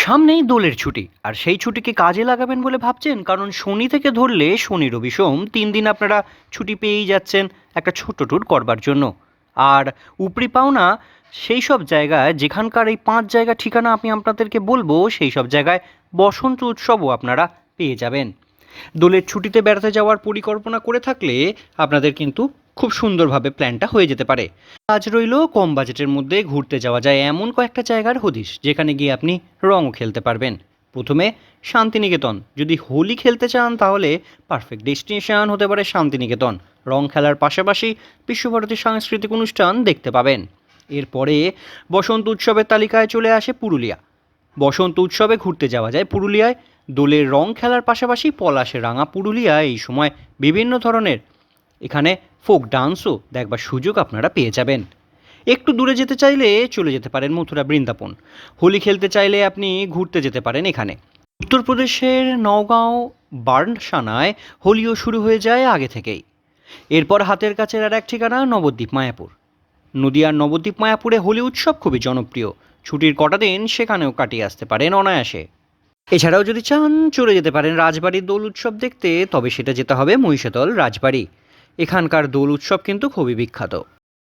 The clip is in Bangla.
সামনেই দোলের ছুটি। আর সেই ছুটিকে কাজে লাগাবেন বলে ভাবছেন? কারণ শনি থেকে ধরলে শনি, রবি, সোম তিন দিন আপনারা ছুটি পেয়েই যাচ্ছেন একটা ছোট ট্যুর করবার জন্য। আর উপরি পাওনা, সেই সব জায়গায় যেখানকার এই পাঁচ জায়গা ঠিকানা আমি আপনাদেরকে বলব, সেই সব জায়গায় বসন্ত উৎসবও আপনারা পেয়ে যাবেন। দোলের ছুটিতে বেড়াতে যাওয়ার পরিকল্পনা করে থাকলে আপনাদের কিন্তু খুব সুন্দরভাবে প্ল্যানটা হয়ে যেতে পারে। আজ রইল কম বাজেটের মধ্যে ঘুরতে যাওয়া যায় এমন কয়েকটা জায়গার হদিশ, যেখানে গিয়ে আপনি রঙও খেলতে পারবেন। প্রথমে শান্তিনিকেতন। যদি হোলি খেলতে চান তাহলে পারফেক্ট ডেস্টিনেশন হতে পারে শান্তিনিকেতন। রং খেলার পাশাপাশি বিশ্বভারতী সাংস্কৃতিক অনুষ্ঠান দেখতে পাবেন। এরপরে বসন্ত উৎসবের তালিকায় চলে আসে পুরুলিয়া। বসন্ত উৎসবে ঘুরতে যাওয়া যায় পুরুলিয়ায়। দোলের রং খেলার পাশাপাশি পলাশে রাঙা পুরুলিয়া এই সময় বিভিন্ন ধরনের এখানে ফোক ডান্সও দেখবার সুযোগ আপনারা পেয়ে যাবেন। একটু দূরে যেতে চাইলে চলে যেতে পারেন মথুরা বৃন্দাবন। হোলি খেলতে চাইলে আপনি ঘুরতে যেতে পারেন এখানে। উত্তরপ্রদেশের নওগাঁও বার্নসানায় হোলিও শুরু হয়ে যায় আগে থেকেই। এরপর হাতের কাছের আর এক ঠিকানা নবদ্বীপ মায়াপুর। নদিয়ার নবদ্বীপ মায়াপুরে হোলি উৎসব খুবই জনপ্রিয়। ছুটির কটা দিন সেখানেও কাটিয়ে আসতে পারেন অনায়াসে। এছাড়াও যদি চান চলে যেতে পারেন রাজবাড়ির দোল উৎসব দেখতে, তবে সেটা যেতে হবে মহিষাদল রাজবাড়ি। এখানকার দোল উৎসব কিন্তু খুবই বিখ্যাত।